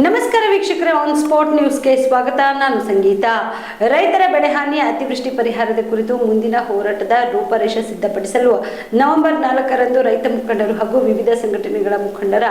ನಮಸ್ಕಾರ ವೀಕ್ಷಕರೇ on spot ನ್ಯೂಸ್ಗೆ ಸ್ವಾಗತ. ನಾನು ಸಂಗೀತ. ರೈತರ ಬೆಳೆಹಾನಿ ಅತಿವೃಷ್ಟಿ ಪರಿಹಾರದ ಕುರಿತು ಮುಂದಿನ ಹೋರಾಟದ ರೂಪರೇಷೆ ಸಿದ್ಧಪಡಿಸಲು ನವೆಂಬರ್ ನಾಲ್ಕರಂದು ರೈತ ಮುಖಂಡರು ಹಾಗೂ ವಿವಿಧ ಸಂಘಟನೆಗಳ ಮುಖಂಡರ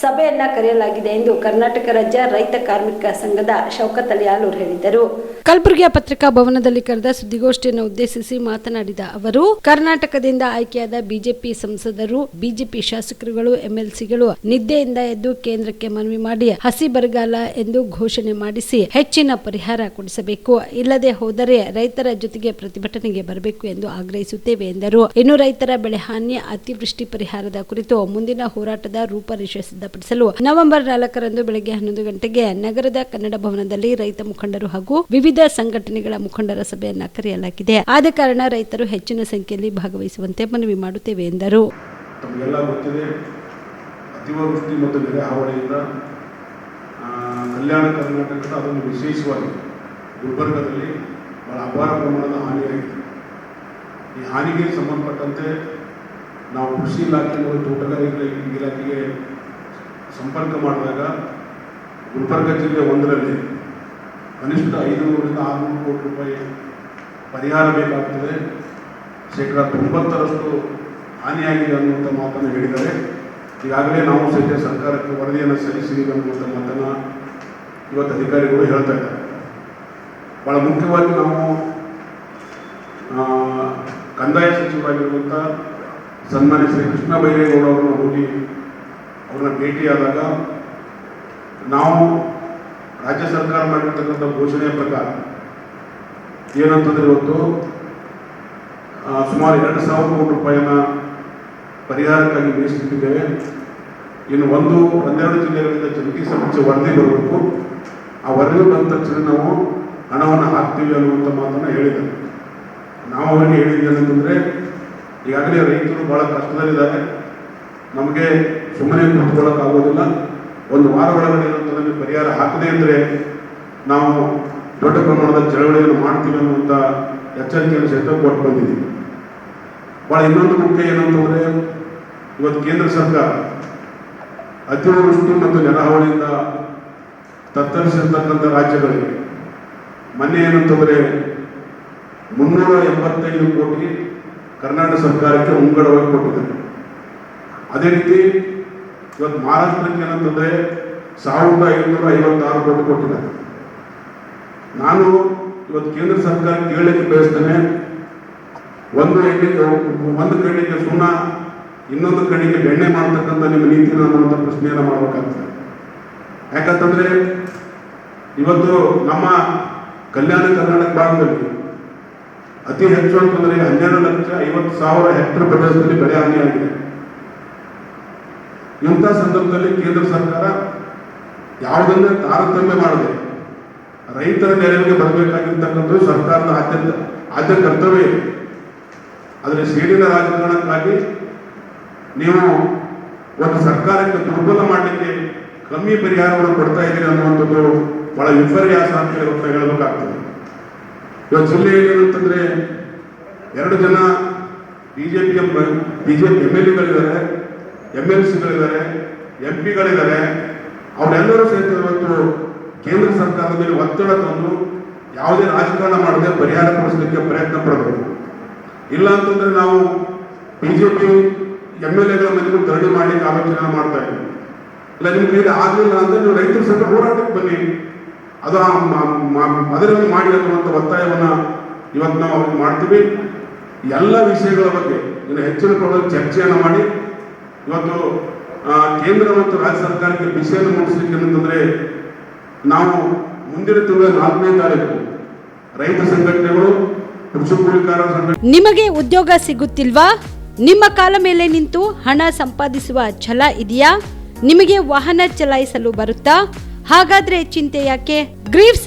ಸಭೆಯನ್ನ ಕರೆಯಲಾಗಿದೆ ಎಂದು ಕರ್ನಾಟಕ ರಾಜ್ಯ ರೈತ ಕಾರ್ಮಿಕ ಸಂಘದ ಶೌಕತ್ ಅಲಿ ಹೇಳಿದರು. ಕಲಬುರಗಿಯ ಪತ್ರಿಕಾ ಭವನದಲ್ಲಿ ಕರೆದ ಸುದ್ದಿಗೋಷ್ಠಿಯನ್ನು ಉದ್ದೇಶಿಸಿ ಮಾತನಾಡಿದ ಅವರು, ಕರ್ನಾಟಕದಿಂದ ಆಯ್ಕೆಯಾದ ಬಿಜೆಪಿ ಸಂಸದರು, ಬಿಜೆಪಿ ಶಾಸಕರುಗಳು, ಎಂಎಲ್ಸಿಗಳು ನಿದ್ದೆಯಿಂದ ಎದ್ದು ಕೇಂದ್ರಕ್ಕೆ ಮನವಿ ಮಾಡಿ ಹಸಿ ಬರಗಾಲ ಎಂದು ಘೋಷಣೆ ಮಾಡಿಸಿ ಹೆಚ್ಚಿನ ಪರಿಹಾರ ಕೊಡಿಸಬೇಕು. ಇಲ್ಲದೆ ಹೋದರೆ ರೈತರ ಜೊತೆಗೆ ಪ್ರತಿಭಟನೆಗೆ ಬರಬೇಕು ಎಂದು ಆಗ್ರಹಿಸುತ್ತೇವೆ ಎಂದರು. ಇನ್ನು ರೈತರ ಬೆಳೆ ಹಾನಿ, ಅತಿವೃಷ್ಟಿ ಪರಿಹಾರದ ಕುರಿತು ಮುಂದಿನ ಹೋರಾಟದ ರೂಪರೇಷೆ ಸಿದ್ಧಪಡಿಸಲು ನವೆಂಬರ್ ನಾಲ್ಕರಂದು ಬೆಳಗ್ಗೆ ಹನ್ನೊಂದು ಗಂಟೆಗೆ ನಗರದ ಕನ್ನಡ ಭವನದಲ್ಲಿ ರೈತ ಮುಖಂಡರು ಹಾಗೂ ವಿವಿಧ ಸಂಘಟನೆಗಳ ಮುಖಂಡರ ಸಭೆಯನ್ನ ಕರೆಯಲಾಗಿದೆ. ಆದ ಕಾರಣ ರೈತರು ಹೆಚ್ಚಿನ ಸಂಖ್ಯೆಯಲ್ಲಿ ಭಾಗವಹಿಸುವಂತೆ ಮನವಿ ಮಾಡುತ್ತೇವೆ ಎಂದರು. ಅತಿವೃಷ್ಟಿ ಮತ್ತು ಕಲ್ಯಾಣ ಕರ್ನಾಟಕದ ಅದನ್ನು ವಿಶೇಷವಾಗಿ ಗುಲ್ಬರ್ಗದಲ್ಲಿ ಬಹಳ ಅಪಾರ ಪ್ರಮಾಣದ ಈ ಹಾನಿಗೆ ಸಂಬಂಧಪಟ್ಟಂತೆ ನಾವು ಕೃಷಿ ಇಲಾಖೆ ತೋಟಗಾರಿಕೆ ಇಲಾಖೆಗೆ ಸಂಪರ್ಕ ಮಾಡಿದಾಗ ಗುಲ್ಬರ್ಗ ಜಿಲ್ಲೆ ಒಂದರಲ್ಲಿ ಕನಿಷ್ಠ ಐದುನೂರರಿಂದ ಆರುನೂರು ಕೋಟಿ ರೂಪಾಯಿ ಪರಿಹಾರ ಬೇಕಾಗ್ತದೆ. ಶೇಕಡ ತೊಂಬತ್ತರಷ್ಟು ಹಾನಿಯಾಗಿದೆ ಅನ್ನುವಂಥ ಮಾತನ್ನು ಹೇಳಿದ್ದಾರೆ. ಈಗಾಗಲೇ ನಾವು ಸಹಿತ ಸರ್ಕಾರಕ್ಕೆ ವರದಿಯನ್ನು ಸಲ್ಲಿಸಿದ್ದೀವಿ ಅನ್ನುವಂಥ ಮಾತನ್ನು ಇವತ್ತು ಅಧಿಕಾರಿಗಳು ಹೇಳ್ತಾ ಇದ್ದಾರೆ. ಭಾಳ ಮುಖ್ಯವಾಗಿ ನಾವು ಕಂದಾಯ ಸಚಿವರಾಗಿರುವಂಥ ಸನ್ಮಾನ್ಯ ಶ್ರೀ ಕೃಷ್ಣ ಬೈರೇಗೌಡ ಅವರನ್ನು ಹೋಗಿ ಅವ್ರನ್ನ ಭೇಟಿಯಾದಾಗ ನಾವು ರಾಜ್ಯ ಸರ್ಕಾರ ಮಾಡಿರ್ತಕ್ಕಂಥ ಘೋಷಣೆಯ ಪ್ರಕಾರ ಏನಂತಂದ್ರೆ ಇವತ್ತು ಸುಮಾರು ಎರಡು ಸಾವಿರ ಕೋಟಿ ರೂಪಾಯಿನ ಪರಿಹಾರಕ್ಕಾಗಿ ಮೀಸಲಿಟ್ಟಿದ್ದೇವೆ ಇನ್ನು ಒಂದು ಹನ್ನೆರಡು ಜಿಲ್ಲೆಗಳಿಂದ ಜಂಟಿ ಸಮೀಕ್ಷೆ ವರದಿ ಬರಬೇಕು. ಆ ವರದಿ ಬಂದ ತಕ್ಷಣ ನಾವು ಹಣವನ್ನು ಹಾಕ್ತೀವಿ ಅನ್ನುವಂಥ ಮಾತನ್ನು ಹೇಳಿದ್ದಾರೆ. ನಾವು ಅವರಿಗೆ ಹೇಳಿದ್ವಿ ಅಂತಂದರೆ ಈಗಾಗಲೇ ರೈತರು ಭಾಳ ಕಷ್ಟದಲ್ಲಿದ್ದಾರೆ. ನಮಗೆ ಸುಮ್ಮನೆ ಕೂತ್ಕೊಳ್ಳೋಕ್ಕಾಗೋದಿಲ್ಲ ಒಂದು ವಾರ ಒಳಗಡೆ ಏನಂತಂದ್ರೆ ಪರಿಹಾರ ಹಾಕದೇ ಇದ್ದರೆ ನಾವು ದೊಡ್ಡ ಪ್ರಮಾಣದ ಚಳವಳಿಯನ್ನು ಮಾಡ್ತೀವಿ ಅನ್ನುವಂಥ ಎಚ್ಚರಿಕೆಯನ್ನು ಸಹಿತ ಕೊಟ್ಟು ಬಂದಿದ್ದೀವಿ ಭಾಳ ಇನ್ನೊಂದು ಮುಖ್ಯ ಏನಂತಂದರೆ ಇವತ್ತು ಕೇಂದ್ರ ಸರ್ಕಾರ ಅತಿವೃಷ್ಟಿ ಮತ್ತು ನೆರೆಹಾವಳಿಯಿಂದ ತತ್ತರಿಸಿರ್ತಕ್ಕಂಥ ರಾಜ್ಯಗಳಿಗೆ ಮೊನ್ನೆ ಏನಂತಂದರೆ ಮುನ್ನೂರ ಎಂಬತ್ತೈದು ಕೋಟಿ ಕರ್ನಾಟಕ ಸರ್ಕಾರಕ್ಕೆ ಮುಂಗಡವಾಗಿ ಕೊಟ್ಟಿದ್ದಾರೆ. ಅದೇ ರೀತಿ ಇವತ್ತು ಮಹಾರಾಷ್ಟ್ರಕ್ಕೆ ಏನಂತಂದ್ರೆ ಸಾವಿರದ ಐನೂರ ಐವತ್ತಾರು ಕೋಟಿ ಕೊಟ್ಟಿದ್ದಾರೆ. ನಾನು ಇವತ್ತು ಕೇಂದ್ರ ಸರ್ಕಾರ ಕೇಳಲಿಕ್ಕೆ ಬಯಸ್ತೇನೆ, ಒಂದು ಹೆಣ್ಣಿಗೆ ಒಂದು ಕಣ್ಣಿಗೆ ಸುಣ್ಣ ಇನ್ನೊಂದು ಕಣ್ಣಿಗೆ ಬೆಣ್ಣೆ ಮಾಡ್ತಕ್ಕಂಥ ನಿಮ್ಮ ನೀತಿನ ಅನ್ನುವಂಥ ಪ್ರಶ್ನೆಯನ್ನು ಮಾಡಬೇಕಾಗ್ತದೆ. ಯಾಕಂತಂದ್ರೆ ಇವತ್ತು ನಮ್ಮ ಕಲ್ಯಾಣ ಕರ್ನಾಟಕ ಭಾಗದಲ್ಲಿ ಅತಿ ಹೆಚ್ಚು ಅಂತಂದ್ರೆ ಹನ್ನೆರಡು ಲಕ್ಷ ಐವತ್ತು ಸಾವಿರ ಹೆಕ್ಟರ್ ಪ್ರದೇಶದಲ್ಲಿ ಬೆಳೆ ಹಾನಿಯಾಗಿದೆ. ಇಂಥ ಸಂದರ್ಭದಲ್ಲಿ ಕೇಂದ್ರ ಸರ್ಕಾರ ಯಾವುದನ್ನೇ ತಾರತಮ್ಯ ಮಾಡದೆ ರೈತರ ನೆರವಿಗೆ ಬರಬೇಕಾಗಿರ್ತಕ್ಕಂಥದ್ದು ಸರ್ಕಾರದ ಆದ್ಯತೆ, ಆದ್ಯ ಕರ್ತವ್ಯ ಇದೆ. ಆದರೆ ಸೇಡಿನ ರಾಜಕಾರಣಕ್ಕಾಗಿ ನೀವು ಒಂದು ಸರ್ಕಾರಕ್ಕೆ ದುರ್ಬಲ ಮಾಡಲಿಕ್ಕೆ ಕಮ್ಮಿ ಪರಿಹಾರವನ್ನು ಕೊಡ್ತಾ ಇದ್ದೀರಿ ಅನ್ನುವಂಥದ್ದು ಬಹಳ ವಿಪರ್ಯಾಸ ಅಂತ ಹೇಳಬೇಕಾಗ್ತದೆ. ಇವತ್ತು ಜಿಲ್ಲೆಯಲ್ಲಿ ಏನಂತಂದ್ರೆ ಎರಡು ಜನ ಬಿಜೆಪಿಯ ಬಿಜೆಪಿ ಎಂ ಎಲ್ ಎಗಳಿದ್ದಾರೆ ಎಂ ಎಲ್ ಸಿಗಳಿದ್ದಾರೆ ಎಂ ಪಿಗಳಿದ್ದಾರೆ ಅವರೆಲ್ಲರೂ ಸಹಿತ ಇವತ್ತು ಕೇಂದ್ರ ಸರ್ಕಾರದ ಮೇಲೆ ಒತ್ತಡ ತಂದು ಯಾವುದೇ ರಾಜಕಾರಣ ಮಾಡದೆ ಪರಿಹಾರ ಕೊಡಿಸಲಿಕ್ಕೆ ಪ್ರಯತ್ನ ಪಡಬೇಕು ಇಲ್ಲ ಅಂತಂದ್ರೆ ನಾವು ಬಿಜೆಪಿ ಎಂ ಎಲ್ ಎಗಳ ಮನೆಗೂ ಧರಣಿ ಮಾಡಲಿಕ್ಕೆ ಆಲೋಚನೆ ಮಾಡ್ತಾ ಇಲ್ಲ ನಿಮ್ಗೆ ಇದು ಆಗಲಿಲ್ಲ ಅಂದ್ರೆ ನೀವು ರೈತರ ಸಂಘ ಹೋರಾಟಕ್ಕೆ ಬನ್ನಿ. ಅದು ಅದರಲ್ಲಿ ಮಾಡಿ ಅನ್ನುವಂಥ ಒತ್ತಾಯವನ್ನ ಇವತ್ತು ನಾವು ಮಾಡ್ತೀವಿ. ಎಲ್ಲ ವಿಷಯಗಳ ಬಗ್ಗೆ, ಇನ್ನು ಹೆಚ್ಚಿನ ಪ್ರಮಾಣದಲ್ಲಿ ಚರ್ಚೆಯನ್ನು ಮಾಡಿ ಇವತ್ತು ಕೇಂದ್ರ ಮತ್ತು ರಾಜ್ಯ ಸರ್ಕಾರಕ್ಕೆ ವಿಷಯವನ್ನು ಮುಟ್ಟಿಸಲಿಕ್ಕೆ ಏನಂತಂದ್ರೆ ನಾವು ಮುಂದಿನ ತಿಂಗಳ ನಾಲ್ಕನೇ ತಾರೀಕು ರೈತ ಸಂಘಟನೆಗಳು ಕೃಷಿ ಕೂಲಿಕಾರರ ಸಂಘಟನೆ ನಿಮಗೆ ಉದ್ಯೋಗ ಸಿಗುತ್ತಿಲ್ವಾ? ನಿಮ್ಮ ಕಾಲ ಮೇಲೆ ನಿಂತು ಹಣ ಸಂಪಾದಿಸುವ ಛಲ ಇದೆಯಾ? ನಿಮಗೆ ವಾಹನ ಚಲಾಯಿಸಲು ಬರುತ್ತಾ? ಹಾಗಾದ್ರೆ ಚಿಂತೆ ಯಾಕೆ? ಗ್ರೀವ್ಸ್